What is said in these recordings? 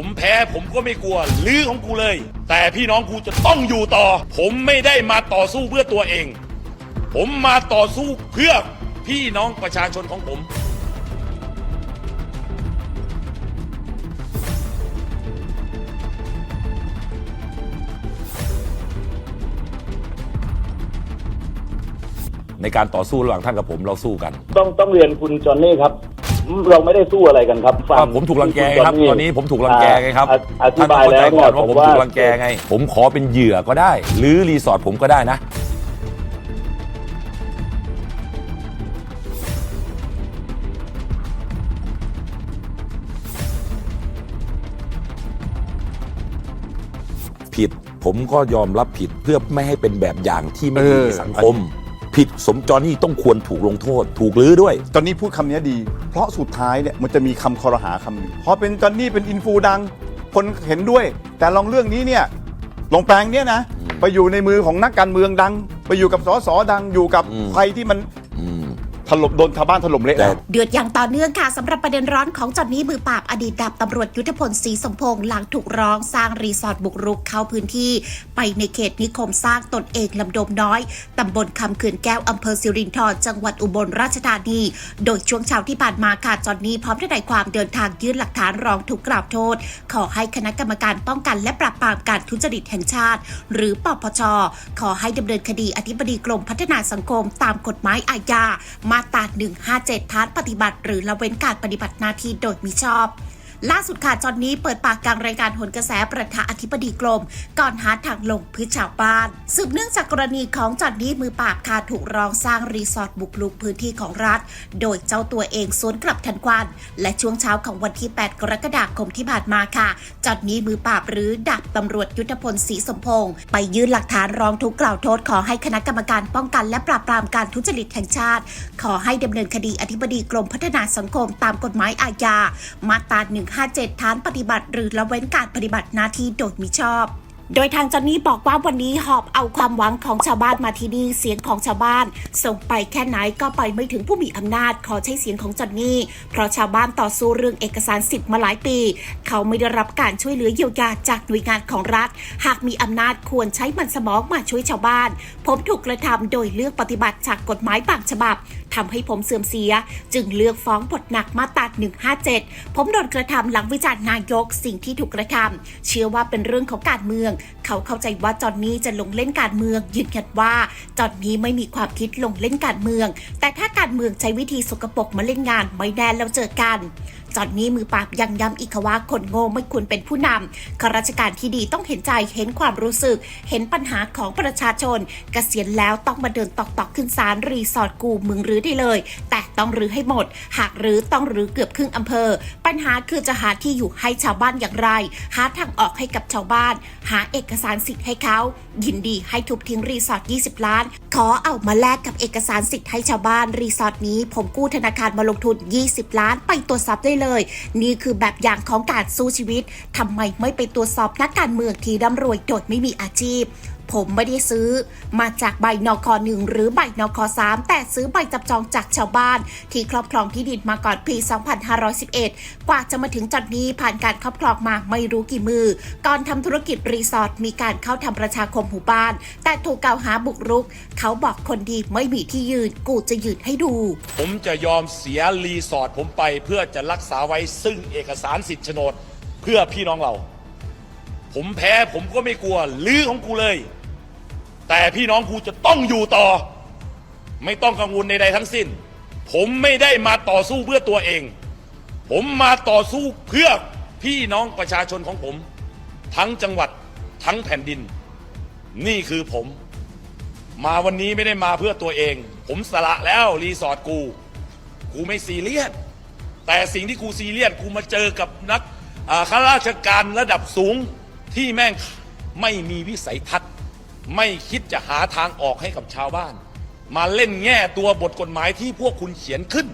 ผมแพ้ผมก็ไม่กลัวลือของกูเลย แต่พี่น้องกูจะต้องอยู่ต่อ ผมไม่ได้มาต่อสู้เพื่อตัวเอง ผมมาต่อสู้เพื่อพี่น้องประชาชนของผมในการต่อสู้ระหว่างท่านกับผมเราสู้กัน ต้องต้องเรียนคุณจอห์นนี่ครับอืม เราไม่ได้สู้อะไรกันครับฟังก็ผมถูกรังแกไงครับณจตอนนี้ผมถูกรังแกไงครับอ่าอธิท่านบายเข้าใจแล้วก่อนเนี่ยว่าผมถูกรังแกไง ผมขอเป็นเหยื่อก็ได้ หรือรีสอร์ทผมก็ได้นะผิดผมก็ยอมรับผิดเพื่อไม่ให้เป็นแบบอย่างที่ไม่ดีเออในสังคม ผิดสมจรนี่ต้องควรถูกลงโทษ ถูกลื้อด้วย จอนนี่พูดคำนี้ดี เพราะสุดท้ายเนี่ยมันจะมีคำคอรหาคำหนึ่งพอเป็นจอนนี่เป็นอินฟูดัง คนเห็นด้วย แต่ลองเรื่องนี้เนี่ยลงแปลงเนี่ยนะ ไปอยู่ในมือของนักการเมืองดัง ไปอยู่กับสสดังอยู่กับอืมใครที่มันอืม ถล่มโดนชาวบ้านถล่มเละแต่แล้ว เดือดอย่างต่อเนื่องค่ะสำหรับประเด็นร้อนของจอนนี่มือปราบอดีตดาบตำรวจยุทธพลศรีสมพงษ์หลังถูกร้องสร้างรีสอร์ทบุกรุกเข้าพื้นที่ ไปในเขตนิคมสร้างตนเองลำดมน้อยตำบลคำเขื่อนแก้วอำเภอสิรินธรจังหวัดอุบลราชธานี โดยช่วงเช้าที่ผ่านมาค่ะจอนนี่พร้อมทนายความเดินทางยื่นหลักฐานร้องทุกข์กล่าวโทษ ขอให้คณะกรรมการป้องกันและปราบปรามการทุจริตแห่งชาติ หรือปปชขอให้ดำเนินคดีอธิบดีกรมพัฒนาสังคม ตามกฎหมายอาญามาตรา157 ฐานปฏิบัติ หรือละเว้นการปฏิบัติหน้าที่โดยมิชอบ ล่าสุดค่ะจอนนี้เปิดปากกลางรายการหนกระแสประธานอธิบดีกรม ก่อนหาทางลงพื้นชาวบ้าน สืบเนื่องจากกรณีของจอนนี้มือปราบค่ะถูกรองสร้างรีสอร์ทบุกลุกพื้นที่ของรัฐ โดยเจ้าตัวเองสวนกลับทันควัน และช่วงเช้าของวันที่ 8 กรกฎาคมที่ผ่านมาค่ะจอนนี้มือปราบหรือดาบตำรวจยุทธพลศรีสมพงษ์ไปยื่นหลักฐานร้องทุกข์กล่าวโทษขอให้คณะกรรมการป้องกัน และปราบปรามการทุจริตแห่งชาติ ขอให้ดำเนินคดีอธิบดีกรมพัฒนาสังคมตามกฎหมายอาญามาตรา157 ฐานปฏิบัติ หรือละเว้นการปฏิบัติหน้าที่โดยมิชอบ โดยทางจอนนี่บอกว่าวันนี้หอบเอาความหวังของชาวบ้านมาที่นี่เสียงของชาวบ้าน ส่งไปแค่ไหนก็ไปไม่ถึงผู้มีอำนาจขอใช้เสียงของจอนนี่เพราะชาวบ้านต่อสู้เรื่องเอกสารสิทธิ์มาหลายปี เขาไม่ได้รับการช่วยเหลือเยียวยาจากหน่วยงานของรัฐ หากมีอำนาจควรใช้มันสมองมาช่วยชาวบ้าน ผมถูกกระทำโดยเลือกปฏิบัติจากกฎหมายบางฉบับทำให้ผมเสื่อมเสีย จึงเลือกฟ้องบทหนักมาตรา157 ผมโดนกระทำหลังวิจารณ์นายกสิ่งที่ถูกกระทำเชื่อว่าเป็นเรื่องของการเมืองเขาเข้าใจว่าจอนนี่จะลงเล่นการเมืองยืนยันว่าจอนนี่ไม่มีความคิดลงเล่นการเมือง แต่ถ้าการเมืองใช้วิธีสกปรกมาเล่นงานไม่แน่แล้วเจอกัน จอนนี่มือปราบยังย้ำอีกว่าคนโง่ไม่ควรเป็นผู้นำข้าราชการที่ดีต้องเห็นใจเห็นความรู้สึก เห็นปัญหาของประชาชนเกษียณแล้วต้องมาเดินตอกตอกขึ้นศาลรีสอร์ทกูมึงรื้อได้เลย แต่ต้องรื้อให้หมด หากรื้อต้องรื้อเกือบครึ่งอำเภอ ปัญหาคือจะหาที่อยู่ให้ชาวบ้านอย่างไร หาทางออกให้กับชาวบ้าน หาเอกสารสิทธิ์ให้เขายินดีให้ทุบทิ้งรีสอร์ท20 ล้าน ขอเอามาแลกกับเอกสารสิทธิ์ให้ชาวบ้านรีสอร์ทนี้ ผมกู้ธนาคารมาลงทุน 20 ล้าน ไปตรวจสอบได้เลยนี่คือแบบอย่างของการสู้ชีวิตทำไมไม่ไปตรวจสอบนักการเมืองที่ร่ำรวยโดยไม่มีอาชีพ ผมไม่ได้ซื้อ มาจากใบนคหนึ่งหรือใบนคสามแต่ซื้อใบจับจองจากชาวบ้าน ที่ครอบครองที่ดินมาก่อนปี 2511 กว่าจะมาถึงจุดนี้ผ่านการครอบครองมาไม่รู้กี่มือ ก่อนทำธุรกิจรีสอร์ทมีการเข้าทำประชาคมหมู่บ้าน แต่ถูกกล่าวหาบุกรุก เขาบอกคนดีไม่มีที่ยืนกูจะยืนให้ดู ผมจะยอมเสียรีสอร์ทผมไปเพื่อจะรักษาไว้ซึ่งเอกสารสิทธิ์โฉนดเพื่อพี่น้องเรา ผมแพ้ผมก็ไม่กลัวลือของกูเลย แต่พี่น้องกูจะต้องอยู่ต่อ ไม่ต้องกังวลใดๆทั้งสิ้น ผมไม่ได้มาต่อสู้เพื่อตัวเอง ผมมาต่อสู้เพื่อพี่น้องประชาชนของผม ทั้งจังหวัดทั้งแผ่นดิน นี่คือผม มาวันนี้ไม่ได้มาเพื่อตัวเอง ผมสละแล้วรีสอร์ทกูกูไม่ซีเรียสแต่สิ่งที่กูซีเรียสกูมาเจอกับนักข้าราชการระดับสูงที่แม่งไม่มีวิสัยทัศน์ ไม่คิดจะหาทางออกให้กับชาวบ้าน มาเล่นแง่ตัวบทกฎหมายที่พวกคุณเขียนขึ้น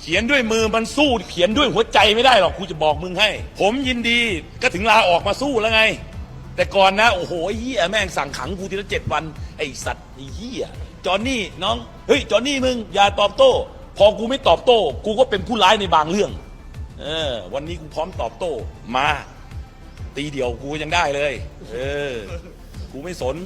เขียนด้วยมือมันสู้ เขียนด้วยหัวใจไม่ได้หรอกกูจะบอกมึงให้ ผมยินดีก็ถึงลาออกมาสู้แล้วไง แต่ก่อนนะ โอ้โหไอ้เฮียแม่งสั่งขังกูทีละเจ็ดวัน ไอสัตว์ไอ้เฮียจอนนี่น้องเฮ้ยจอนนี่มึงอย่าตอบโต้ พอกูไม่ตอบโต้ กูก็เป็นผู้ร้ายในบางเรื่อง เออ วันนี้กูพร้อมตอบโต้มา ตีเดียวกูยังได้เลย เออ กูไม่สน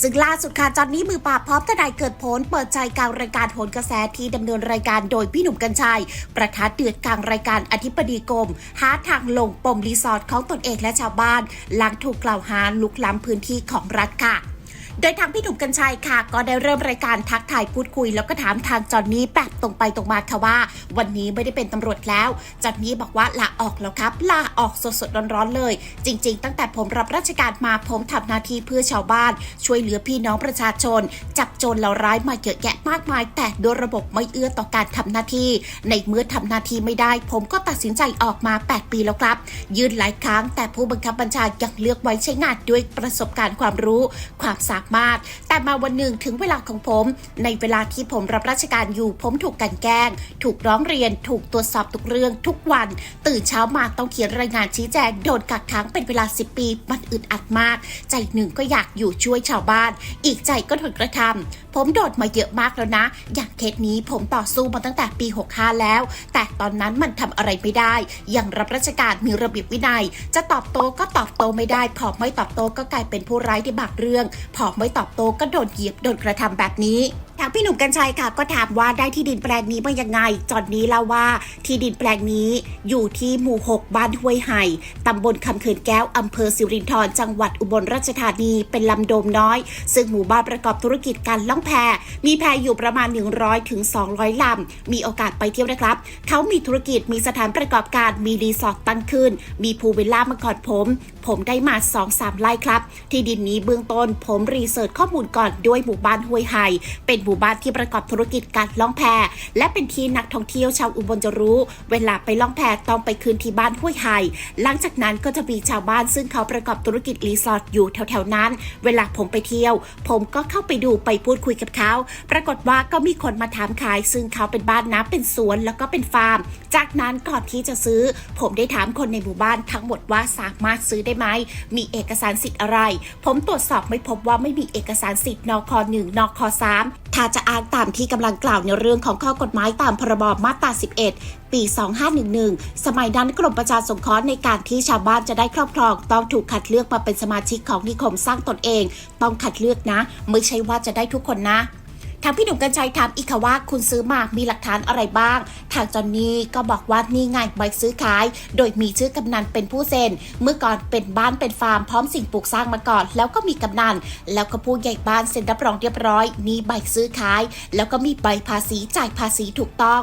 ซึ่งล่าสุดค่ะจอนนี้มือปราบพร้อมทนายเกิดผลเปิดใจกลางรายการโหนกระแสที่ดำเนินรายการโดยพี่หนุ่มกัญชัย ประทัดเดือดกลางรายการอธิบดีกรมหาทางลงปมรีสอร์ทของตนเองและชาวบ้าน หลังถูกกล่าวหาลุกล้ำพื้นที่ของรัฐค่ะ โดยทางพี่หนุ่มกัญชัยค่ะ ก็ได้เริ่มรายการทักทายพูดคุย แล้วก็ถามทางจอนนี้แบบตรงไปตรงมาค่ะว่า วันนี้ไม่ได้เป็นตำรวจแล้วจอนนี้บอกว่าลาออกแล้วครับลาออกสดๆร้อนๆเลย จริง ๆ ตั้งแต่ผมรับราชการมาผมทำหน้าที่เพื่อชาวบ้าน ช่วยเหลือพี่น้องประชาชน จับโจรเหล่าร้ายมาเยอะแยะมากมาย แต่โดยระบบไม่เอื้อต่อการทำหน้าที่ ในเมื่อทำหน้าที่ไม่ได้ ผมก็ตัดสินใจออกมา 8 ปีแล้วครับยืนหลายครั้ง แต่ผู้บังคับบัญชายังเลือกไว้ใช้งานด้วยประสบการณ์ความรู้ ความสามาก แต่มาวันหนึ่งถึงเวลาของผม ในเวลาที่ผมรับราชการอยู่ ผมถูกกันแกล้ง ถูกร้องเรียน ถูกตรวจสอบทุกเรื่องทุกวัน ตื่นเช้ามาต้องเขียนรายงานชี้แจงโดนกักขังเป็นเวลา 10 ปี มันอึดอัดมาก ใจหนึ่งก็อยากอยู่ช่วยชาวบ้าน อีกใจก็ทนกระทำ ผมโดดมาเยอะมากแล้วนะ อย่างเคสนี้ผมต่อสู้มาตั้งแต่ปี 65 แล้ว แต่ตอนนั้นมันทำอะไรไม่ได้ อย่างรับราชการมีระเบียบวินัย จะตอบโต้ก็ตอบโต้ไม่ได้ พอไม่ตอบโต้ก็กลายเป็นผู้ร้ายในบางเรื่อง พอไม่ตอบโต้ก็โดนเหยียบโดนกระทำแบบนี้ ทางพี่หนุ่มกัญชัยค่ะ ก็ถามว่าได้ที่ดินแปลงนี้มายังไง จอนนี้เล่าว่าที่ดินแปลงนี้อยู่ที่หมู่ 6 บ้านห้วยไห่ตำบลคำเขินแก้วอำเภอสิรินธรจังหวัดอุบลราชธานีเป็นลำโดมน้อย ซึ่งหมู่บ้านประกอบธุรกิจการล่องแพ มีแพอยู่ประมาณ 100ถึง200 ลำ มีโอกาสไปเที่ยวนะครับ เขามีธุรกิจมีสถานประกอบการมีรีสอร์ทตั้งขึ้น มีพูวิลล่ามาก่อนผม ผมได้มา 2-3ไร่ครับ ที่ดินนี้เบื้องต้นผมรีเสิร์ชข้อมูลก่อนด้วยหมู่บ้านห้วยไห่เป็นหมู่บ้านที่ประกอบธุรกิจการล่องแพและเป็นที่นักท่องเที่ยวชาวอุบลจะรู้ เวลาไปล่องแพต้องไปคืนที่บ้านห้วยไห่หลังจากนั้นก็จะมีชาวบ้านซึ่งเขาประกอบธุรกิจรีสอร์ทอยู่แถวๆนั้น เวลาผมไปเที่ยว ผมก็เข้าไปดูไปพูดคุยกับเขา ปรากฏว่าก็มีคนมาถามขาย ซึ่งเขาเป็นบ้านนะเป็นสวนแล้วก็เป็นฟาร์ม จากนั้นก่อนที่จะซื้อ ผมได้ถามคนในหมู่บ้านทั้งหมดว่าสามารถซื้อได้ไหมมีเอกสารสิทธิ์อะไร ผมตรวจสอบไม่พบว่าไม่มีเอกสารสิทธิ์นคหนึ่งนคสามถ้าจะอ้างตามที่กำลังกล่าวในเรื่องของข้อกฎหมายตามพรบมาตรา 11ปี 2511 สมัยนั้นกรมประชาสงเคราะห์ในการที่ชาวบ้านจะได้ครอบครอง ต้องถูกคัดเลือกมาเป็นสมาชิกของนิคมสร้างตนเอง ต้องคัดเลือกนะ ไม่ใช่ว่าจะได้ทุกคนนะ ทางพี่หนุ่มกัญชัยถามอีกค่ะว่าคุณซื้อมามีหลักฐานอะไรบ้าง ทางจอนนี่ก็บอกว่านี่ไงใบซื้อขาย โดยมีชื่อกำนันเป็นผู้เซ็น เมื่อก่อนเป็นบ้านเป็นฟาร์มพร้อมสิ่งปลูกสร้างมาก่อน แล้วก็มีกำนัน แล้วก็ผู้ใหญ่บ้านเซ็นรับรองเรียบร้อยนี่ใบซื้อขาย แล้วก็มีใบภาษีจ่ายภาษีถูกต้อง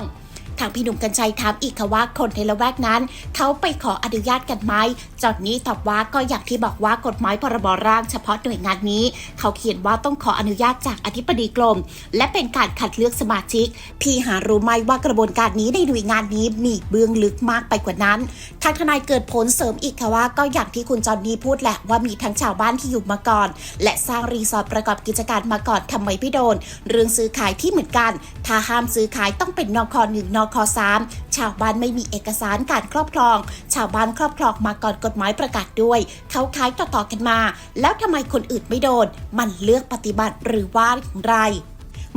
ทางพี่หนุ่มกัญชัยถามอีกค่ะว่าคนในละแวกนั้น เขาไปขออนุญาตกันไหมจอนนี้ตอบว่าก็อย่างที่บอกว่ากฎหมายพรบร่างเฉพาะหน่วยงานนี้ เขาเขียนว่าต้องขออนุญาตจากอธิบดีกรมและเป็นการคัดเลือกสมาชิก พี่หารู้ไหมว่ากระบวนการนี้ในหน่วยงานนี้มีเบื้องลึกมากไปกว่านั้นทางทนายเกิดผลเสริมอีกค่ะว่า ก็อย่างที่คุณจอนนี่พูดแหละว่ามีทั้งชาวบ้านที่อยู่มาก่อน และสร้างรีสอร์ทประกอบกิจการมาก่อนทำไมไม่โดน เรื่องซื้อขายที่เหมือนกัน ถ้าห้ามซื้อขายต้องเป็นนอคหนึ่งนคสามชาวบ้านไม่มีเอกสารการครอบครอง ชาวบ้านครอบครองมาก่อนกฎหมายประกาศด้วย เขาขายต่อๆกันมา แล้วทำไมคนอื่นไม่โดน มันเลือกปฏิบัติหรือว่าอย่างไร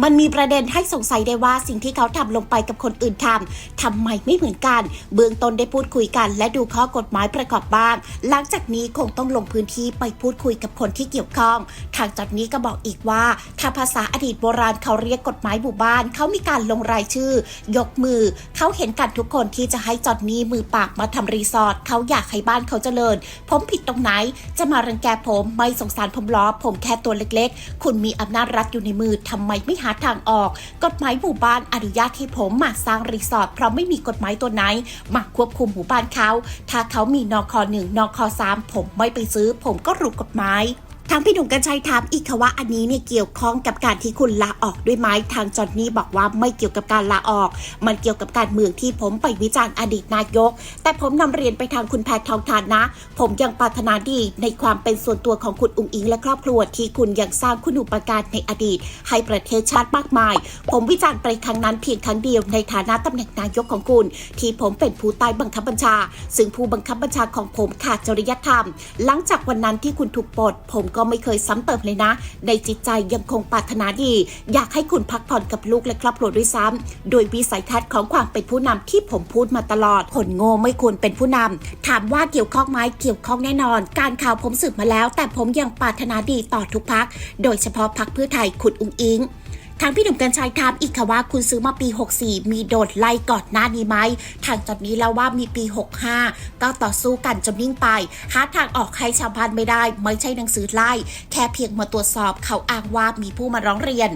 มันมีประเด็นให้สงสัยได้ว่าสิ่งที่เขาทำลงไปกับคนอื่นทำทำไมไม่เหมือนกัน เบื้องต้นได้พูดคุยกัน และดูข้อกฎหมายประกอบบ้าง หลังจากนี้คงต้องลงพื้นที่ไปพูดคุยกับคนที่เกี่ยวข้อง ทางจากนี้ก็บอกอีกว่า ถ้าภาษาอดีตโบราณเขาเรียกกฎหมายหมู่บ้าน เขามีการลงรายชื่อ ยกมือ เขาเห็นกันทุกคนที่จะให้จอดนี้มือปากมาทำรีสอร์ทเขาอยากให้บ้านเขาเจริญ ผมผิดตรงไหน จะมารังแกผมไม่สงสารผมล้อผมแค่ตัวเล็ก ๆ คุณมีอำนาจรัฐอยู่ในมือทำไมไม่หาทางออก กฎหมายหมู่บ้านอนุญาตให้ผมมาสร้างรีสอร์ทเพราะไม่มีกฎหมายตัวไหนมาควบคุมหมู่บ้านเขา ถ้าเขามีนอคอหนึ่งนอคอสามผมไม่ไปซื้อ ผมก็รู้กฎหมาย ทางพี่หนุ่มกัญชัยถามอีกค่ะว่าอันนี้เนี่ยเกี่ยวข้องกับการที่คุณลาออกด้วยไหมทางจอนนี่บอกว่าไม่เกี่ยวกับการลาออก มันเกี่ยวกับการเมืองที่ผมไปวิจารณ์อดีตนายก แต่ผมนำเรียนไปทางคุณแพทองทานนะ ผมยังปรารถนาดีในความเป็นส่วนตัวของคุณอุงอิงและครอบครัวที่คุณยังสร้างคุณอุปการในอดีต ให้ประเทศชาติมากมาย ผมวิจารณ์ไปครั้งนั้นเพียงครั้งเดียวในฐานะตำแหน่งนายกของคุณ ที่ผมเป็นผู้ใต้บังคับบัญชา ซึ่งผู้บังคับบัญชาของผมขาดจริยธรรม หลังจากวันนั้นที่คุณถูกปลดผมก็ไม่เคยซ้ำเติมเลยนะ ในจิตใจยังคงปรารถนาดี อยากให้คุณพักผ่อนกับลูกและครอบครัวด้วยซ้ำโดยวิสัยทัศน์ของความเป็นผู้นำที่ผมพูดมาตลอด คนโง่ไม่ควรเป็นผู้นำถามว่าเกี่ยวข้องไหมเกี่ยวข้องแน่นอน การข่าวผมสืบมาแล้ว แต่ผมยังปรารถนาดีต่อทุกพัก โดยเฉพาะพักเพื่อไทยคุณอุ้งอิง ทางพี่หนุ่มกัญชัยถามอีกค่ะว่าคุณซื้อมาปี 64 มีโดดไล่ก่อนหน้านี้ไหม ทางจดนี้แล้วว่ามีปี 65 ก็ต่อสู้กันจนนิ่งไป หาทางออกให้ชาวบ้านไม่ได้ ไม่ใช่หนังสือไล่ แค่เพียงมาตรวจสอบเขาอ้างว่ามีผู้มาร้องเรียน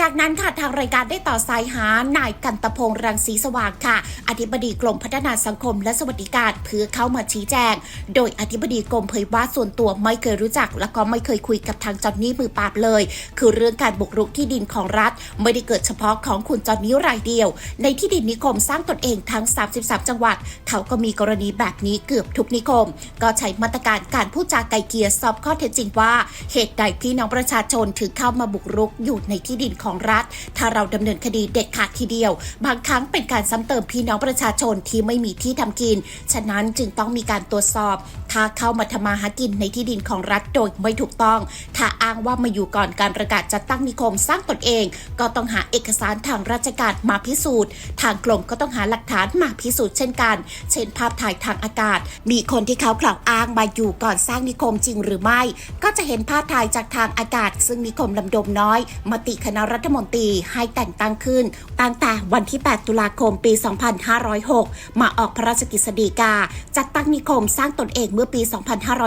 จากนั้นค่ะทางรายการได้ต่อสายหานายกันตพงษ์รังสีสว่างค่ะ อธิบดีกรมพัฒนาสังคมและสวัสดิการเพื่อเข้ามาชี้แจง โดยอธิบดีกรมเผยว่าส่วนตัวไม่เคยรู้จัก และก็ไม่เคยคุยกับทางจอนนี่มือปราบเลย คือเรื่องการบุกรุกที่ดินของรัฐ ไม่ได้เกิดเฉพาะของคุณจอนนี่รายเดียว ในที่ดินนิคมสร้างตนเองทั้ง 33 จังหวัด เขาก็มีกรณีแบบนี้เกือบทุกนิคม ก็ใช้มาตรการการพูดจาไกลเกลียสอบข้อเท็จจริงว่า เหตุใดพี่น้องประชาชนถึงเข้ามาบุกรุกอยู่ในที่ดินของรัฐ ถ้าเราดำเนินคดีเด็ดขาดทีเดียว บางครั้งเป็นการซ้ำเติมพี่น้องประชาชนที่ไม่มีที่ทำกิน ฉะนั้นจึงต้องมีการตรวจสอบ ถ้าเข้ามาทำมาหากินในที่ดินของรัฐโดยไม่ถูกต้อง ถ้าอ้างว่ามาอยู่ก่อนการประกาศจัดตั้งนิคมสร้างตนเอง ก็ต้องหาเอกสารทางราชการมาพิสูจน์ ทางกรมก็ต้องหาหลักฐานมาพิสูจน์เช่นกัน เช่น ภาพถ่ายทางอากาศ มีคนที่เขากล่าวอ้างมาอยู่ก่อนสร้างนิคมจริงหรือไม่ ก็จะเห็นภาพถ่ายจากทางอากาศ ซึ่งนิคมลำดมน้อย มติคณะรัฐมนตรีให้แต่งตั้งขึ้น ตั้งแต่วันที่ 8 ตุลาคมปี 2506 มาออกพระราชกฤษฎีกา จัดตั้งนิคมสร้างตนเองเมื่อปี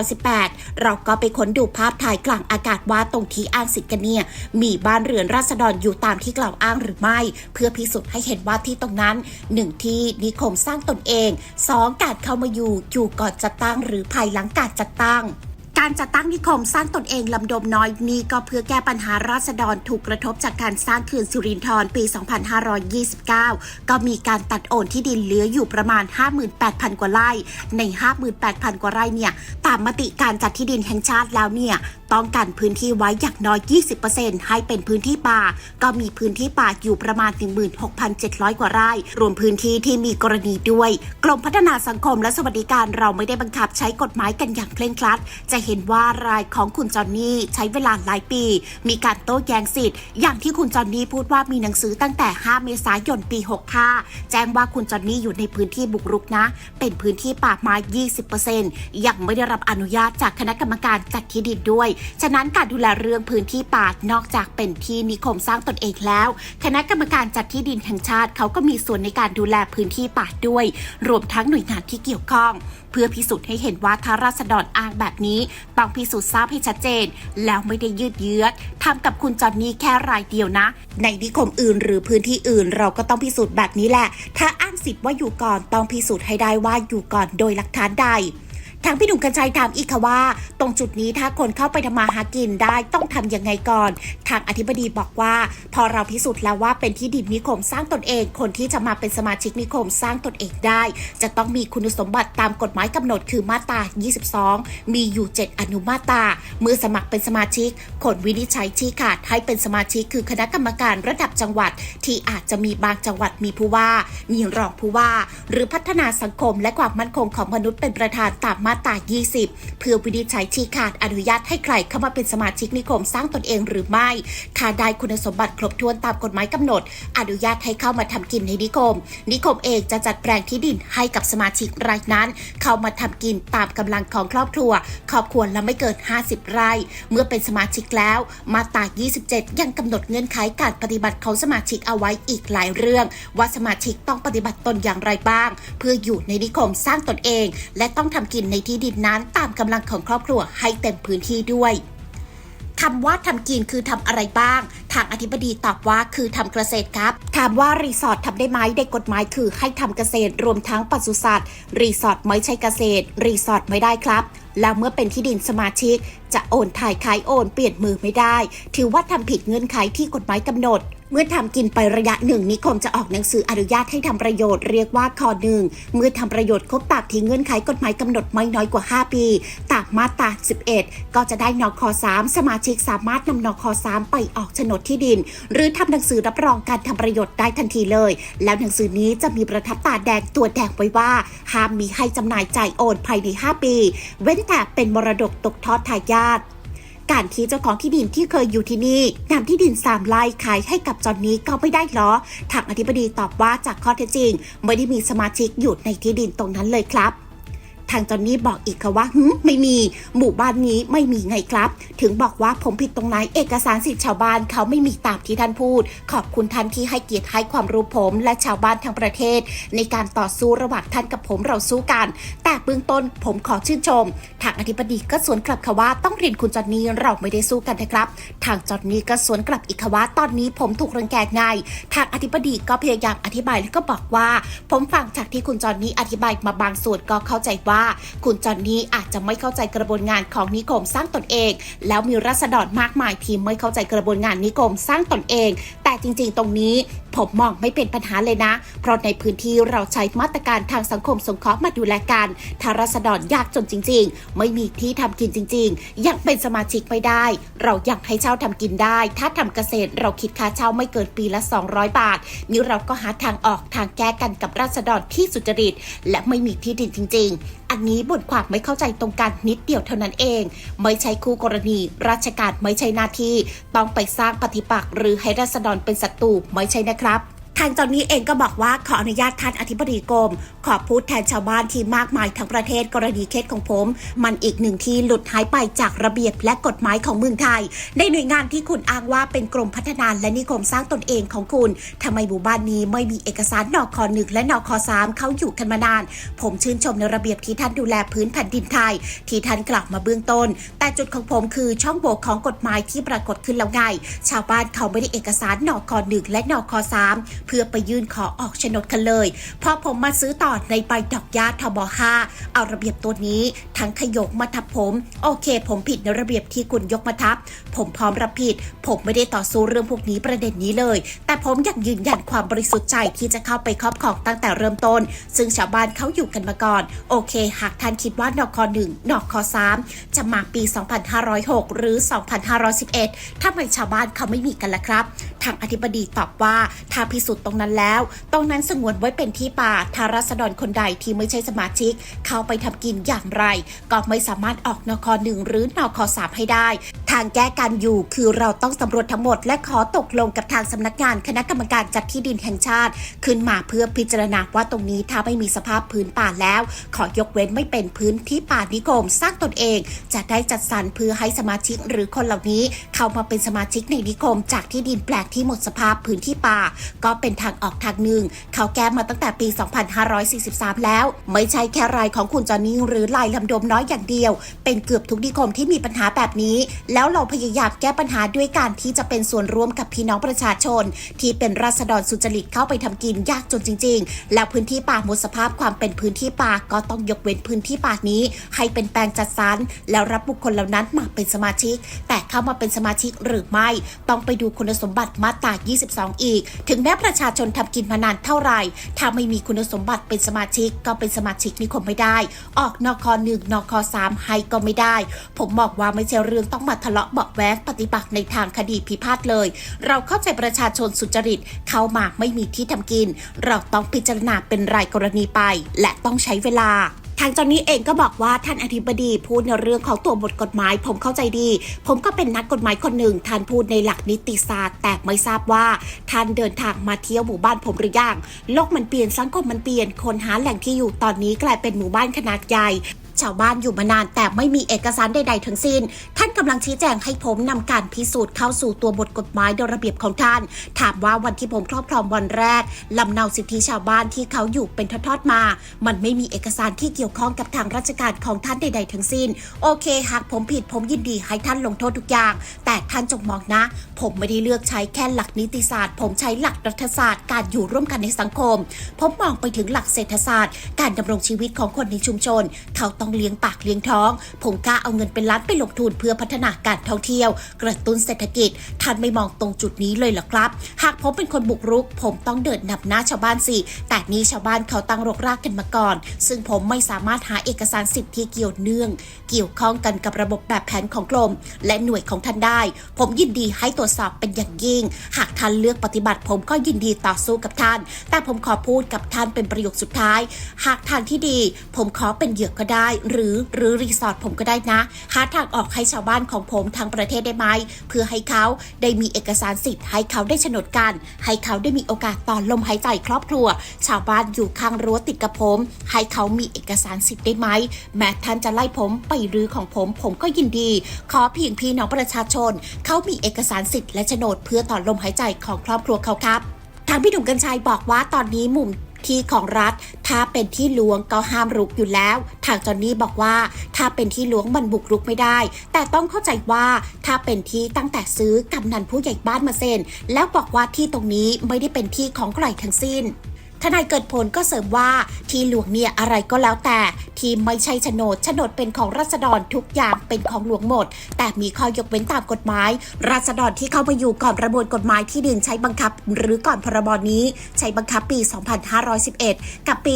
2518 เราก็ไปค้นดูภาพถ่ายกลางอากาศว่าตรงที่อ้างสิทธิ์กันเนี่ย มีบ้านเรือนราษฎรอยู่ตามที่กล่าวอ้างหรือไม่ เพื่อพิสูจน์ให้เห็นว่าที่ตรงนั้น 1 ที่นิคมสร้างตนเอง 2 การเข้ามาอยู่อยู่ก่อนจัดตั้งหรือภายหลังการจัดตั้ง การจัดตั้งนิคมสร้างตนเองลำดมน้อยนี้ก็เพื่อแก้ปัญหาราษฎรถูกกระทบจากการสร้างเขื่อนสุรินทร์ปี 2529 ก็มีการตัดโอนที่ดินเหลืออยู่ประมาณ 58,000 กว่าไร่ ใน 58,000 กว่าไร่เนี่ย ตามมติการจัดที่ดินแห่งชาติแล้วเนี่ย ต้องการพื้นที่ไว้อย่างน้อย 20%ให้เป็นพื้นที่ป่า ก็มีพื้นที่ป่าอยู่ประมาณ 16,700 กว่าไร่ รวมพื้นที่ที่มีกรณีด้วย กรมพัฒนาสังคมและสวัสดิการเราไม่ได้บังคับใช้กฎหมายกันอย่างเคร่งครัด จะเห็นว่ารายของคุณจอนนี่ใช้เวลาหลายปี มีการโต้แย้งสิทธิ์ อย่างที่คุณจอนนี่พูดว่ามีหนังสือตั้งแต่ 5 เมษายนปี 65 แจ้งว่าคุณจอนนี่อยู่ในพื้นที่บุกรุกนะ เป็นพื้นที่ป่าไม้ 20%ยังไม่ได้รับอนุญาตจากคณะกรรมการจัดที่ดินด้วย ฉะนั้นการดูแลเรื่องพื้นที่ป่านอกจากเป็นที่นิคมสร้างตนเองแล้ว คณะกรรมการจัดที่ดินแห่งชาติเขาก็มีส่วนในการดูแลพื้นที่ป่าด้วย รวมทั้งหน่วยงานที่เกี่ยวข้อง เพื่อพิสูจน์ให้เห็นว่าถ้าราษฎรอ้างแบบนี้ ต้องพิสูจน์ทราบให้ชัดเจน แล้วไม่ได้ยืดเยื้อทำกับคุณจอนนี่แค่รายเดียวนะ ในนิคมอื่นหรือพื้นที่อื่น เราก็ต้องพิสูจน์แบบนี้แหละ ถ้าอ้างสิทธิ์ว่าอยู่ก่อนต้องพิสูจน์ให้ได้ว่าอยู่ก่อนโดยหลักฐานใด ทางพี่หนุ่มกัญชัยถามอีกค่ะว่า ตรงจุดนี้ถ้าคนเข้าไปทำมาหากินได้ต้องทำยังไงก่อน ทางอธิบดีบอกว่า พอเราพิสูจน์แล้วว่าเป็นที่ดินนิคมสร้างตนเอง คนที่จะมาเป็นสมาชิกนิคมสร้างตนเองได้ จะต้องมีคุณสมบัติตามกฎหมายกำหนดคือมาตรา 22 มีอยู่ 7 อนุมาตราเมื่อสมัครเป็นสมาชิกคนวินิจฉัยชี้ขาดให้เป็นสมาชิกคือคณะกรรมการระดับจังหวัด ที่อาจจะมีบางจังหวัดมีผู้ว่า มีรองผู้ว่า หรือพัฒนาสังคมและความมั่นคงของมนุษย์เป็นประธานตามมาตรา 20 เพื่อวินิจฉัยชี้ขาดอนุญาตให้ใครเข้ามาเป็นสมาชิกนิคมสร้างตนเองหรือไม่ถ้าได้คุณสมบัติครบถ้วนตามกฎหมายกำหนด อนุญาตให้เข้ามาทำกินในนิคม นิคมเองจะจัดแปลงที่ดินให้กับสมาชิกรายนั้น เข้ามาทำกินตามกำลังของครอบครัว ครอบครัวละไม่เกิน 50 ไร่ เมื่อเป็นสมาชิกแล้ว มาตรา 27 ยังกำหนดเงื่อนไขการปฏิบัติของสมาชิกเอาไว้อีกหลายเรื่อง ว่าสมาชิกต้องปฏิบัติตนอย่างไรบ้าง เพื่ออยู่ในนิคมสร้างตนเอง และต้องทำกินในที่ดินนั้นตามกำลังของครอบครัวให้เต็มพื้นที่ด้วยคำว่าทำกินคือทำอะไรบ้าง ทางอธิบดีตอบว่าคือทำเกษตรครับ ถามว่ารีสอร์ททำได้ไหมในกฎหมายคือให้ทำเกษตรรวมทั้งปศุสัตว์ รีสอร์ทไม่ใช่เกษตร รีสอร์ทไม่ได้ครับ แล้วเมื่อเป็นที่ดินสมาชิก จะโอนถ่ายขายโอนเปลี่ยนมือไม่ได้ ถือว่าทำผิดเงื่อนไขที่กฎหมายกำหนด เมื่อทำกินไประยะหนึ่งนิคมจะออกหนังสืออนุญาตให้ทำประโยชน์เรียกว่าคอหนึ่งเมื่อทำประโยชน์ครบตามที่เงื่อนไขกฎหมายกำหนดไม่น้อยกว่า 5 ปีตามมาตรา 11 ก็จะได้นอค3สมาชิกสามารถนำนอคอ3ไปออกโฉนดที่ดิน หรือทำหนังสือรับรองการทำประโยชน์ได้ทันทีเลย แล้วหนังสือนี้จะมีประทับตาแดงตัวแดงไว้ว่าห้ามมีให้จำหน่ายจ่ายโอนภายใน5ปี เว้นแต่เป็นมรดกตกทอดทายาท การที่เจ้าของที่ดินที่เคยอยู่ที่นี่นำที่ดินสามไร่ขายให้กับจอนนี้ก็ไม่ได้หรอ ทางอธิบดีตอบว่าจากข้อเท็จจริง ไม่ได้มีสมาชิกอยู่ในที่ดินตรงนั้นเลยครับ ทางจอนนี่บอกอีกค่ะว่าหึไม่มีหมู่บ้านนี้ไม่มีไงครับ ถึงบอกว่าผมผิดตรงไหนเอกสารสิทธิ์ชาวบ้านเขาไม่มีตามที่ท่านพูด ขอบคุณท่านที่ให้เกียรติให้ความรู้ผม และชาวบ้านทั้งประเทศ ในการต่อสู้ระหว่างท่านกับผมเราสู้กัน แต่เบื้องต้นผมขอชื่นชม ทางอธิบดีก็สวนกลับค่ะว่าต้องเรียนคุณจอนนี่เราไม่ได้สู้กันนะครับ ทางจอนนี่ก็สวนกลับอีกค่ะว่าตอนนี้ผมถูกรังแกไงทางอธิบดีก็พยายามอธิบายแล้วก็บอกว่า ผมฟังจากที่คุณจอนนี่อธิบายมาบางส่วนก็เข้าใจว่าคุณจอนนี่อาจจะไม่เข้าใจกระบวนงานของนิคมสร้างตนเอง แล้วมีรัษฎรมากมายที่ไม่เข้าใจกระบวนงานนิคมสร้างตนเองแต่จริงๆ ตรงนี้ผมมองไม่เป็นปัญหาเลยนะ เพราะในพื้นที่เราใช้มาตรการทางสังคมสงเคราะห์มาดูแลกันถ้ารัษฎรยากจนจริง ๆ ไม่มีที่ทำกินจริง ๆ ยังเป็นสมาชิกไม่ได้ เราอยากให้เช่าทำกินได้ ถ้าทำเกษตรเราคิดค่าเช่าไม่เกินปีละ 200 บาท นี่เราก็หาทางออกทางแก้กันกับรัษฎรที่สุจริต และไม่มีที่ดินจริง ๆ อันนี้บทความไม่เข้าใจตรงกันนิดเดียวเท่านั้นเอง ไม่ใช่คู่กรณี ราชการไม่ใช่หน้าที่ ต้องไปสร้างปฏิปักษ์หรือให้รัษฎรเป็นศัตรูไม่ใช่นะครับ ทางจอนนี้เองก็บอกว่าขออนุญาตท่านอธิบดีกรมขอพูดแทนชาวบ้านที่มากมายทั้งประเทศกรณีเคสของผม มันอีกหนึ่งที่หลุดหายไปจากระเบียบและกฎหมายของเมืองไทย ในหน่วยงานที่คุณอ้างว่าเป็นกรมพัฒนาและนิคมสร้างตนเองของคุณทำไมหมู่บ้านนี้ไม่มีเอกสารนอคอหนึ่งและนอคอสามเขาอยู่กันมานาน ผมชื่นชมในระเบียบที่ท่านดูแลพื้นแผ่นดินไทย ที่ท่านกล่าวมาเบื้องต้น แต่จุดของผมคือช่องโหว่ของกฎหมายที่ปรากฏขึ้นแล้วไง ชาวบ้านเขาไม่ได้เอกสารนอคอหนึ่งและนอคอสามเพื่อไปยื่นขอออกโฉนดกันเลย พอผมมาซื้อต่อในใบดอกยาทบ5เอาระเบียบตัวนี้ ทั้งขยกมาทับผม โอเค ผมผิดในระเบียบที่คุณยกมาทับ ผมพร้อมรับผิด ผมไม่ได้ต่อสู้เรื่องพวกนี้ประเด็นนี้เลย แต่ผมอยังยืนยันความบริสุทธิ์ใจที่จะเข้าไปครอบครองตั้งแต่เริ่มต้น ซึ่งชาวบ้านเขาอยู่กันมาก่อน โอเค หากท่านคิดว่านคหนึ่งนคสามจะมาปี 2506 หรือ 2511ทำไมชาวบ้านเขาไม่มีกันล่ะครับ ทางอธิบดีตอบว่าถ้าพิสูจน์ตรงนั้นแล้ว ตรงนั้นสงวนไว้เป็นที่ป่าทารัษฎรคนใดที่ไม่ใช่สมาชิก เข้าไปทำกินอย่างไร ก็ไม่สามารถออกนคหนึ่งหรือนคสามให้ได้ ทางแก้การอยู่คือเราต้องสำรวจทั้งหมด และขอตกลงกับทางสำนักงานคณะกรรมการจัดที่ดินแห่งชาติ ขึ้นมาเพื่อพิจารณาว่าตรงนี้ถ้าไม่มีสภาพพื้นป่าแล้ว ขอยกเว้นไม่เป็นพื้นที่ป่านิคมสร้างตนเอง จะได้จัดสรรเพื่อให้สมาชิกหรือคนเหล่านี้ เข้ามาเป็นสมาชิกในนิคม จากที่ดินแปลกที่หมดสภาพพื้นที่ป่า ก็เป็น็นทางออกทางหนึ่ง เขาแก้มาตั้งแต่ปี 2543 แล้ว ไม่ใช่แค่รายของคุณจอนี่หรือลายลำดมน้อยอย่างเดียว เป็นเกือบทุกนิคมที่มีปัญหาแบบนี้ แล้วเราพยายามแก้ปัญหาด้วยการที่จะเป็นส่วนร่วมกับพี่น้องประชาชน ที่เป็นราษฎรสุจริตเข้าไปทำกินยากจนจริง ๆ แล้วพื้นที่ป่าหมดสภาพความเป็นพื้นที่ป่าก็ต้องยกเว้นพื้นที่ป่านี้ ให้เป็นแปลงจัดสรรแล้วรับบุคคลเหล่านั้นมาเป็นสมาชิก แต่เข้ามาเป็นสมาชิกหรือไม่ ต้องไปดูคุณสมบัติมาตรา 22 อีก ถึงแม้ประชาชนทำกินมานานเท่าไหร่ ถ้าไม่มีคุณสมบัติเป็นสมาชิกก็เป็นสมาชิกนิคมไม่ได้ ออกนคหนึ่งนคสามให้ก็ไม่ได้ ผมบอกว่าไม่ใช่เรื่องต้องมาทะเลาะเบาะแว้งปฏิบัติในทางคดีพิพาทเลย เราเข้าใจประชาชนสุจริตเข้ามาไม่มีที่ทำกิน เราต้องพิจารณาเป็นรายกรณีไป และต้องใช้เวลา ทางจอนนี้เองก็บอกว่าท่านอธิบดีพูดในเรื่องของตัวบทกฎหมาย ผมเข้าใจดี ผมก็เป็นนักกฎหมายคนหนึ่งท่านพูดในหลักนิติศาสตร์ แต่ไม่ทราบว่า ท่านเดินทางมาเที่ยวหมู่บ้านผมหรือยังโลกมันเปลี่ยนสังคมมันเปลี่ยนคนหาแหล่งที่อยู่ตอนนี้กลายเป็นหมู่บ้านขนาดใหญ่ ชาวบ้านอยู่มานานแต่ไม่มีเอกสารใด ๆ ทั้งสิ้น ท่านกำลังชี้แจงให้ผมนำการพิสูจน์เข้าสู่ตัวบทกฎหมายโดยระเบียบของท่าน ถามว่าวันที่ผมครอบครองวันแรกลำเนาสิทธิชาวบ้านที่เขาอยู่เป็นทอดๆมา มันไม่มีเอกสารที่เกี่ยวข้องกับทางราชการของท่านใด ๆ ทั้งสิ้น โอเค หากผมผิดผมยินดีให้ท่านลงโทษทุกอย่าง แต่ท่านจงมองนะ ผมไม่ได้เลือกใช้แค่หลักนิติศาสตร์ ผมใช้หลักรัฐศาสตร์ การอยู่ร่วมกันในสังคม ผมมองไปถึงหลักเศรษฐศาสตร์ การดำรงชีวิตของคนในชุมชน เขาต้องเลี้ยงปากเลี้ยงท้องผมกล้าเอาเงินเป็นล้านไปลงทุนเพื่อพัฒนาการท่องเที่ยว กระตุ้นเศรษฐกิจ ท่านไม่มองตรงจุดนี้เลยเหรอครับ หากผมเป็นคนบุกรุก ผมต้องเดินนำหน้าชาวบ้านสิ แต่นี่ชาวบ้านเขาตั้งรกรากกันมาก่อน ซึ่งผมไม่สามารถหาเอกสารสิทธิ์ที่เกี่ยวเนื่อง เกี่ยวข้องกันกับระบบแบบแผนของกรมและหน่วยของท่านได้ ผมยินดีให้ตรวจสอบเป็นอย่างยิ่ง หากท่านเลือกปฏิบัติ ผมก็ยินดีต่อสู้กับท่าน แต่ผมขอพูดกับท่านเป็นประโยคสุดท้าย หากทางที่ดี ผมขอเป็นเหยื่อก็ได้หรือหรือรีสอร์ทผมก็ได้นะ หาทางออกให้ชาวบ้านของผมทั้งประเทศได้ไหม เพื่อให้เขาได้มีเอกสารสิทธิ์ให้เขาได้โฉนดกัน ให้เขาได้มีโอกาสต่อลมหายใจครอบครัว ชาวบ้านอยู่ข้างรั้วติดกับผม ให้เขามีเอกสารสิทธิ์ได้ไหม แม้ท่านจะไล่ผมไปรื้อของผมผมก็ยินดี ขอเพียงพี่น้องประชาชน เขามีเอกสารสิทธิ์และโฉนดเพื่อต่อลมหายใจของครอบครัวเขาครับทางพี่หนุ่มกัญชัยบอกว่าตอนนี้มุม ที่ของรัฐ ถ้าเป็นที่หลวงก็ห้ามรุกอยู่แล้ว ทางจอนนี่บอกว่า ถ้าเป็นที่หลวงมันบุกรุกไม่ได้ แต่ต้องเข้าใจว่าถ้าเป็นที่ตั้งแต่ซื้อกำนันผู้ใหญ่บ้านมาเซ็นแล้วบอกว่าที่ตรงนี้ไม่ได้เป็นที่ของใครทั้งสิ้น ทนายเกิดผลก็เสริมว่าที่หลวงเนี่ยอะไรก็แล้วแต่ ที่ไม่ใช่โฉนดโฉนดเป็นของรัษฎรทุกอย่างเป็นของหลวงหมด แต่มีข้อยกเว้นตามกฎหมาย รัษฎรที่เข้ามาอยู่ก่อนประมวลกฎหมายที่ดินใช้บังคับ หรือก่อนพรบนี้ ใช้บังคับปี 2511 กับปี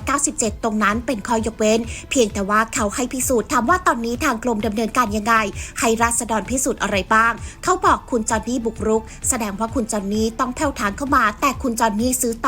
2497 ตรงนั้นเป็นข้อยกเว้น เพียงแต่ว่าเขาให้พิสูจน์ถามว่าตอนนี้ทางกรมดำเนินการยังไง ให้รัษฎรพิสูจน์อะไรบ้าง เขาบอกคุณจอนนี่บุกรุก แสดงว่าคุณจอนนี่ต้องแผ่วทางเข้ามา แต่คุณจอนนี่ซื้อต่อ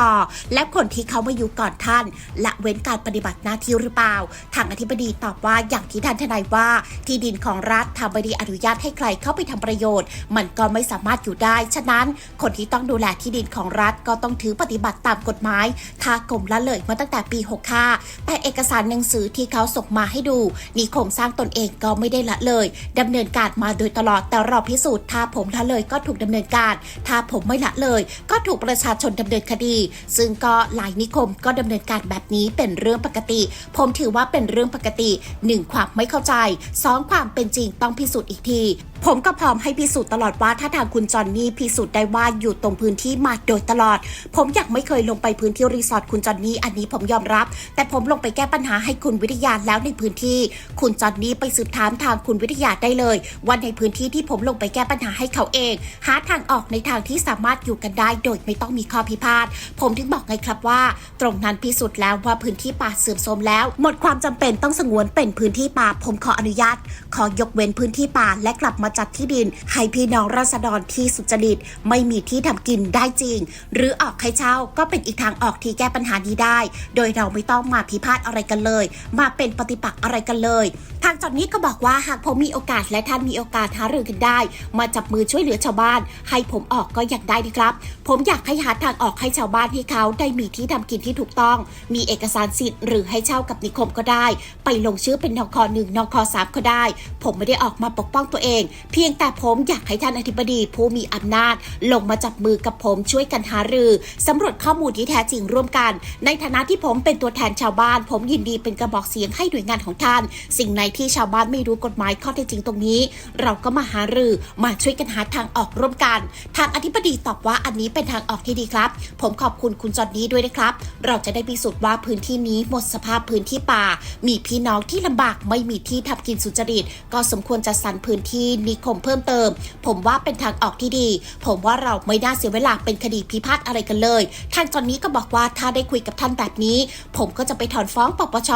และคนที่เขามาอยู่ก่อนท่าน ละเว้นการปฏิบัติหน้าที่หรือเปล่า ทางอธิบดีตอบว่าอย่างที่ท่านทนายว่า ที่ดินของรัฐทางบดีอนุญาตให้ใครเข้าไปทำประโยชน์ มันก็ไม่สามารถอยู่ได้ ฉะนั้น คนที่ต้องดูแลที่ดินของรัฐก็ต้องถือปฏิบัติตามกฎหมายถ้ากรมละเลยมาตั้งแต่ปี65แต่เอกสารหนังสือที่เขาส่งมาให้ดูนิคมสร้างตนเองก็ไม่ได้ละเลยดำเนินการมาโดยตลอดแต่รอพิสูจน์ถ้าผมละเลยก็ถูกดำเนินการ ถ้าผมไม่ละเลย ก็ถูกประชาชนดำเนินคดีซึ่งก็หลายนิคมก็ดำเนินการแบบนี้เป็นเรื่องปกติ ผมถือว่าเป็นเรื่องปกติ 1. ความไม่เข้าใจ 2. ความเป็นจริงต้องพิสูจน์อีกทีผมก็พร้อมให้พิสูจน์ตลอดว่าถ้าทางคุณจอนนี่พิสูจน์ได้ว่าอยู่ตรงพื้นที่มาโดยตลอด ผมอยากไม่เคยลงไปพื้นที่รีสอร์ทคุณจอนนี่อันนี้ผมยอมรับ แต่ผมลงไปแก้ปัญหาให้คุณวิทยาแล้วในพื้นที่ คุณจอนนี่ไปสืบถามทางคุณวิทยาได้เลยว่าในพื้นที่ที่ผมลงไปแก้ปัญหาให้เขาเอง หาทางออกในทางที่สามารถอยู่กันได้โดยไม่ต้องมีข้อพิพาทผมถึงบอกไงครับว่า ตรงนั้นพิสูจน์แล้วว่าพื้นที่ป่าเสื่อมโทรมแล้ว หมดความจำเป็นต้องสงวนเป็นพื้นที่ป่า ผมขออนุญาต ขอยกเว้นพื้นที่ป่าและกลับมาจัดที่ดิน ให้พี่น้องราษฎรที่สุจริต ไม่มีที่ทำกินได้จริง หรือออกให้เช่าก็เป็นอีกทางออกที่แก้ปัญหานี้ได้ โดยเราไม่ต้องมาพิพาทอะไรกันเลย มาเป็นปฏิปักษ์อะไรกันเลย ทางจอนนี้ก็บอกว่าหากผมมีโอกาสและท่านมีโอกาสหารือกันได้ มาจับมือช่วยเหลือชาวบ้าน ให้ผมออกก็อยากได้ดีครับ ผมอยากให้หาทางออกให้ชาวบ้านที่เขาได้มีที่ทำกินที่ถูกต้อง มีเอกสารสิทธิ์หรือให้เช่ากับนิคมก็ได้ ไปลงชื่อเป็นนคหนึ่งนคสามก็ได้ ผมไม่ได้ออกมาปกป้องตัวเอง เพียงแต่ผมอยากให้ท่านอธิบดีผู้มีอำนาจ ลงมาจับมือกับผมช่วยกันหารือสำรวจข้อมูลที่แท้จริงร่วมกัน ในฐานะที่ผมเป็นตัวแทนชาวบ้าน ผมยินดีเป็นกระบอกเสียงให้หน่วยงานของท่าน สิ่งไหนที่ชาวบ้านไม่รู้กฎหมายข้อเท็จจริงตรงนี้ เราก็มาหารือมาช่วยกันหาทางออกร่วมกัน ทางอธิบดีตอบว่าอันนี้เป็นทางออกที่ดีครับ ผมขอบคุณคุณจอนนี้ด้วยนะครับ เราจะได้พิสูจน์ว่าพื้นที่นี้หมดสภาพพื้นที่ป่า มีพี่น้องที่ลำบากไม่มีที่ทำกินสุจริต ก็สมควรจะสรรพื้นที่นิคมเพิ่มเติม ผมว่าเป็นทางออกที่ดี ผมว่าเราไม่น่าเสียเวลาเป็นคดีพิพาทอะไรกันเลย ทางจอนนี้ก็บอกว่าถ้าได้คุยกับท่านแบบนี้ ผมก็จะไปถอนฟ้องปปช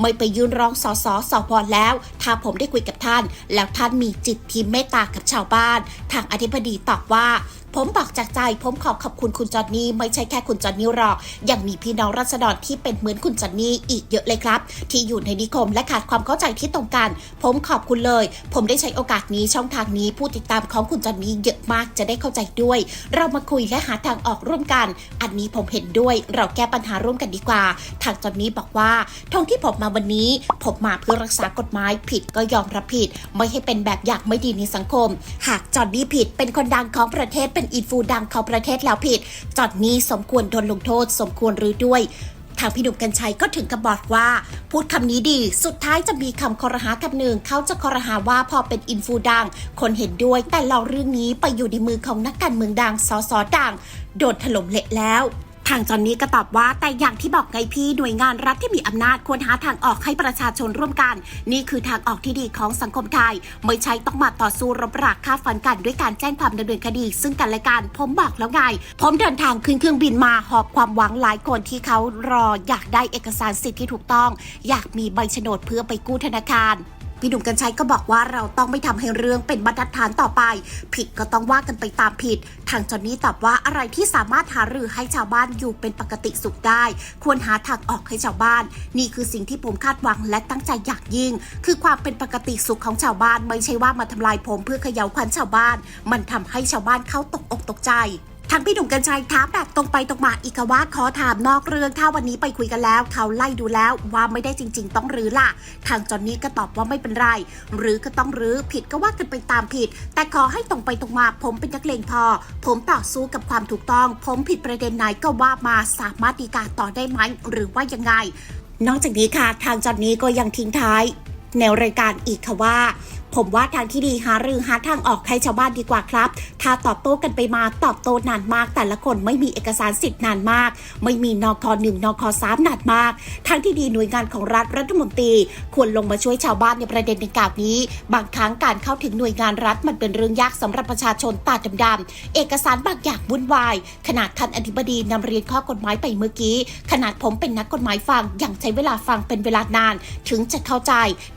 ไม่ไปยื่นร้องสสสวแล้ว ถ้าผมได้คุยกับท่าน แล้วท่านมีจิตที่เมตตากับชาวบ้าน ทางอธิบดีตอบว่า ผมบอกจากใจผมขอขอบคุณคุณจอนนี่ไม่ใช่แค่คุณจอนนี่หรอก ยังมีพี่น้องรัษฎรที่เป็นเหมือนคุณจอนนี่อีกเยอะเลยครับ ที่อยู่ในนิคมและขาดความเข้าใจที่ตรงกัน ผมขอบคุณเลย ผมได้ใช้โอกาสนี้ช่องทางนี้ผู้ติดตามของคุณจอนนี่เยอะมากจะได้เข้าใจด้วย เรามาคุยและหาทางออกร่วมกัน อันนี้ผมเห็นด้วย เราแก้ปัญหาร่วมกันดีกว่า ทางจอนนี่บอกว่าทงที่ผมมาวันนี้ ผมมาเพื่อรักษากฎหมายผิดก็ยอมรับผิด ไม่ให้เป็นแบบอย่างไม่ดีในสังคม หากจอนนี่ผิดเป็นคนดังของประเทศเป็นอินฟูดังของประเทศแล้วผิดจอนนี่สมควรโดนลงโทษสมควรหรือด้วยทางพี่หนุ่มกัญชัยก็ถึงกับบอกว่า พูดคำนี้ดี สุดท้ายจะมีคำคอรหาคำหนึ่งเขาจะคอรหาว่าพอเป็นอินฟูดัง คนเห็นด้วยแต่เราเรื่องนี้ไปอยู่ในมือของนักการเมืองดังสอสดัง โดนถล่มเละแล้ว ทางจอนนี้ก็ตอบว่าแต่อย่างที่บอกไงพี่หน่วยงานรัฐที่มีอำนาจควรหาทางออกให้ประชาชนร่วมกัน นี่คือทางออกที่ดีของสังคมไทย ไม่ใช่ต้องมาต่อสู้รบราฆ่าฟันกันด้วยการแจ้งความดำเนินคดี ซึ่งกันและกันผมบอกแล้วไง ผมเดินทางขึ้นเครื่องบินมาหอบความหวังหลายคนที่เขารออยากได้เอกสารสิทธิ์ที่ถูกต้อง อยากมีใบโฉนดเพื่อไปกู้ธนาคาร พี่หนุ่มกัญชัยก็บอกว่าเราต้องไม่ทำให้เรื่องเป็นบรรทัดฐานต่อไป ผิดก็ต้องว่ากันไปตามผิด ทางจอนนี่ตอบว่าอะไรที่สามารถหารือให้ชาวบ้านอยู่เป็นปกติสุขได้ ควรหาทางออกให้ชาวบ้าน นี่คือสิ่งที่ผมคาดหวังและตั้งใจอยากยิ่ง คือความเป็นปกติสุขของชาวบ้าน ไม่ใช่ว่ามาทำลายผมเพื่อเขย่าขวัญชาวบ้าน มันทำให้ชาวบ้านเขาตกอกตกใจ ทางพี่หนุ่มกัญชัยถามแบบตรงไปตรงมาอีกว่าขอถามนอกเรื่องถ้าวันนี้ไปคุยกันแล้ว เขาไล่ดูแล้วว่าไม่ได้จริง ๆ ต้องรื้อล่ะ ทางจอนนี่ก็ตอบว่าไม่เป็นไรหรือก็ต้องรื้อผิดก็ว่ากันไปตามผิด แต่ขอให้ตรงไปตรงมา ผมเป็นนักเลงพอ ผมต่อสู้กับความถูกต้อง ผมผิดประเด็นไหนก็ว่ามาสามารถดีกาต่อได้ไหมหรือว่ายังไง นอกจากนี้ค่ะ ทางจอนนี่ก็ยังทิ้งท้ายแนวรายการอีกค่ะว่า ผมว่าทางที่ดีหารือหาทางออกให้ชาวบ้านดีกว่าครับ ถ้าตอบโต้กันไปมาตอบโต้นานมาก แต่ละคนไม่มีเอกสารสิทธิ์นานมาก ไม่มีนคหนึ่งนคสามนานมาก ทางที่ดีหน่วยงานของรัฐรัฐมนตรี ควรลงมาช่วยชาวบ้านในประเด็นในกล่าวนี้ บางครั้งการเข้าถึงหน่วยงานรัฐมันเป็นเรื่องยากสำหรับประชาชนตาดำๆเอกสารบางอย่างวุ่นวายขนาดท่านอธิบดีนำเรียนข้อกฎหมายไปเมื่อกี้ ขนาดผมเป็นนักกฎหมายฟังยังใช้เวลาฟังเป็นเวลานาน ถึงจะเข้าใจ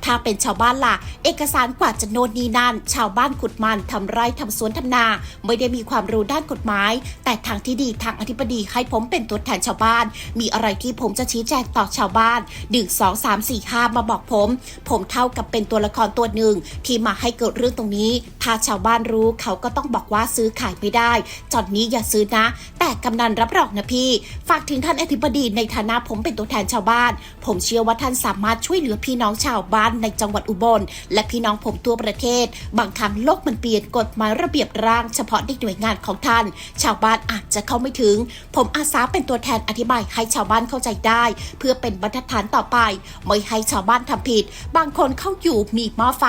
ถ้าเป็นชาวบ้านล่ะ เอกสารว่าจะโน่นนี่นั่น ชาวบ้านขุดมันทำไร่ทำสวนทำนา ไม่ได้มีความรู้ด้านกฎหมาย แต่ทางที่ดีทางอธิบดีให้ผมเป็นตัวแทนชาวบ้าน มีอะไรที่ผมจะชี้แจงต่อชาวบ้านดึงสองสามสี่ห้ามาบอกผม ผมเท่ากับเป็นตัวละครตัวหนึ่งที่มาให้เกิดเรื่องตรงนี้ ถ้าชาวบ้านรู้เขาก็ต้องบอกว่าซื้อขายไม่ได้จอดนี้อย่าซื้อนะ แต่กำนันรับรองนะพี่ ฝากถึงท่านอธิบดีในฐานะผมเป็นตัวแทนชาวบ้าน ผมเชื่อว่าท่านสามารถช่วยเหลือพี่น้องชาวบ้านในจังหวัดอุบล และพี่น้องผมทั่วประเทศ บางครั้งโลกมันเปลี่ยนกฎหมายระเบียบร่างเฉพาะในหน่วยงานของท่าน ชาวบ้านอาจจะเข้าไม่ถึง ผมอาสาเป็นตัวแทนอธิบายให้ชาวบ้านเข้าใจได้ เพื่อเป็นบรรทัดฐานต่อไป ไม่ให้ชาวบ้านทำผิด บางคนเข้าอยู่มีหม้อไฟ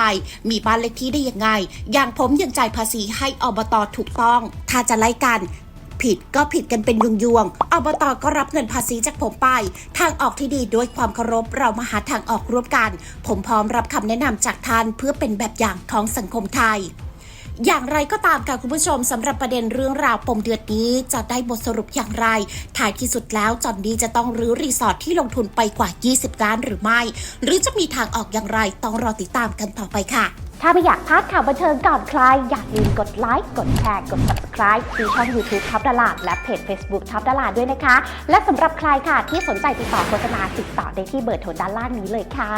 มีบ้านเลขที่ได้ยังไง อย่างผมยังจ่ายภาษีให้อบตถูกต้อง ถ้าจะไล่กัน ผิดก็ผิดกันเป็นยวงๆอบตก็รับเงินภาษีจากผมไป ทางออกที่ดีด้วยความเคารพเรามาหาทางออกร่วมกัน ผมพร้อมรับคำแนะนำจากท่านเพื่อเป็นแบบอย่างของสังคมไทย อย่างไรก็ตามค่ะคุณผู้ชมสำหรับประเด็นเรื่องราวปมเดือดนี้จะได้บทสรุปอย่างไร ท้ายที่สุดแล้วจอนนี่จะต้องรื้อรีสอร์ทที่ลงทุนไปกว่า 20 ล้านหรือไม่ หรือจะมีทางออกอย่างไรต้องรอติดตามกันต่อไปค่ะ ถ้าไม่อยากพลาดข่าวบันเทิงก่อนใคร อย่าลืมกดไลค์กดแชร์กด subscribe ที่ช่อง YouTube ท็อปดาราและเพจ Facebook ท็อปดาราด้วยนะคะ และสำหรับใครค่ะที่สนใจติดต่อโฆษณาติดต่อได้ที่เบอร์โทรด้านล่างนี้เลยค่ะ